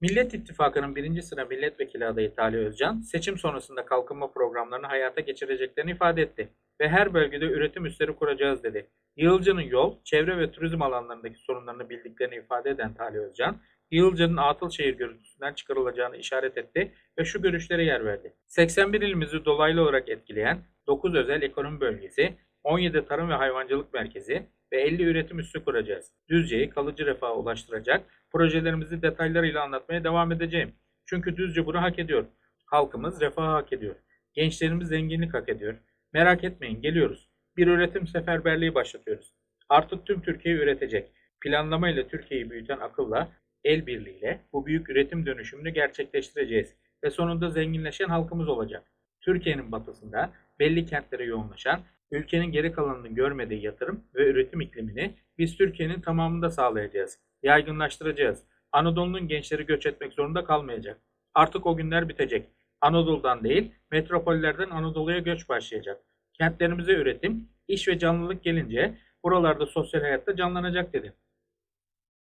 Millet İttifakı'nın birinci sıra milletvekili adayı Talih Özcan, seçim sonrasında kalkınma programlarını hayata geçireceklerini ifade etti ve her bölgede üretim üsleri kuracağız dedi. Yığılca'nın yol, çevre ve turizm alanlarındaki sorunlarını bildiklerini ifade eden Talih Özcan, Yığılca'nın atıl şehir görüntüsünden çıkarılacağını işaret etti ve şu görüşlere yer verdi. 81 ilimizi dolaylı olarak etkileyen 9 özel ekonomi bölgesi, 17 tarım ve hayvancılık merkezi ve 50 üretim üssü kuracağız. Düzce'yi kalıcı refaha ulaştıracak projelerimizi detaylarıyla anlatmaya devam edeceğim. Çünkü Düzce bunu hak ediyor. Halkımız refahı hak ediyor. Gençlerimiz zenginlik hak ediyor. Merak etmeyin geliyoruz. Bir üretim seferberliği başlatıyoruz. Artık tüm Türkiye üretecek. Planlamayla Türkiye'yi büyüten akılla, el birliğiyle bu büyük üretim dönüşümünü gerçekleştireceğiz ve sonunda zenginleşen halkımız olacak. Türkiye'nin batısında belli kentlere yoğunlaşan, ülkenin geri kalanını görmediği yatırım ve üretim iklimini biz Türkiye'nin tamamında sağlayacağız, yaygınlaştıracağız. Anadolu'nun gençleri göç etmek zorunda kalmayacak. Artık o günler bitecek. Anadolu'dan değil, metropollerden Anadolu'ya göç başlayacak. Kentlerimize üretim, iş ve canlılık gelince buralarda sosyal hayatta canlanacak dedi.